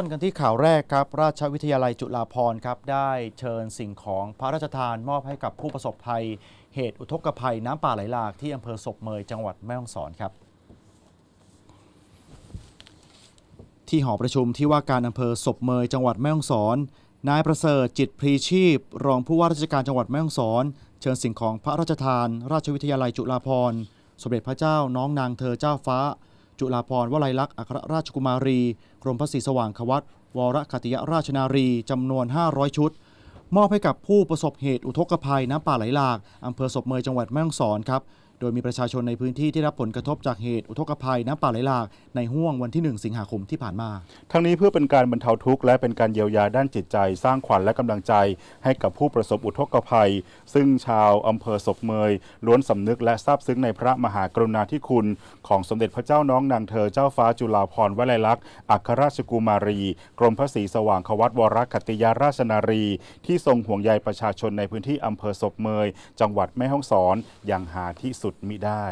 ต้นกันที่ข่าวแรกครับ ราชวิทยาลัยจุฬาภรณ์ครับ ได้เชิญสิ่งของพระราชทานมอบให้กับผู้ประสบภัย เหตุอุทกภัยน้ำป่าไหลหลากที่อำเภอศพเมยจังหวัดแม่ฮ่องสอนครับ ที่หอประชุมที่ว่าการอำเภอศพเมยจังหวัดแม่ฮ่องสอน นายประเสริฐจิตพรีชีพ รองผู้ว่าราชการจังหวัดแม่ฮ่องสอน เชิญสิ่งของพระราชทาน ราชวิทยาลัยจุฬาภรณ์สมเด็จพระเจ้าน้องนางเธอเจ้าฟ้า จุฬาภรวลัยลักษณ์อัครราชกุมารี กรมพระศรีสว่างควัตวรคติยราชนารีจำนวน 500 ชุด มอบให้กับผู้ประสบเหตุอุทกภัยน้ำป่าไหลหลากอำเภอศพเมยจังหวัดแม่ฮ่องสอนครับ โดยมีประชาชนในพื้นที่ที่รับผลกระทบจากเหตุอุทกภัยน้ำป่าไหลหลากในห่วงวันที่ 1 สิงหาคมที่ผ่านมา ทั้งนี้เพื่อเป็นการบรรเทาทุกข์และเป็นการเยียวยาด้านจิตใจ สร้างขวัญและกำลังใจให้กับผู้ประสบอุทกภัย ซึ่งชาวอำเภอศพเมย ล้วนสำนึกและซาบซึ้งในพระมหากรุณาธิคุณ ของสมเด็จพระเจ้าน้องนางเธอเจ้าฟ้าจุฬาภรณ์วลัยลักษณ์อัครราชกุมารี กรมพระศรีสว่างควัตวรคติยาราชนารี ที่ทรงห่วงใยประชาชนในพื้นที่อำเภอศพเมย จังหวัดแม่ฮ่องสอนอย่างหาที่สุดมิได้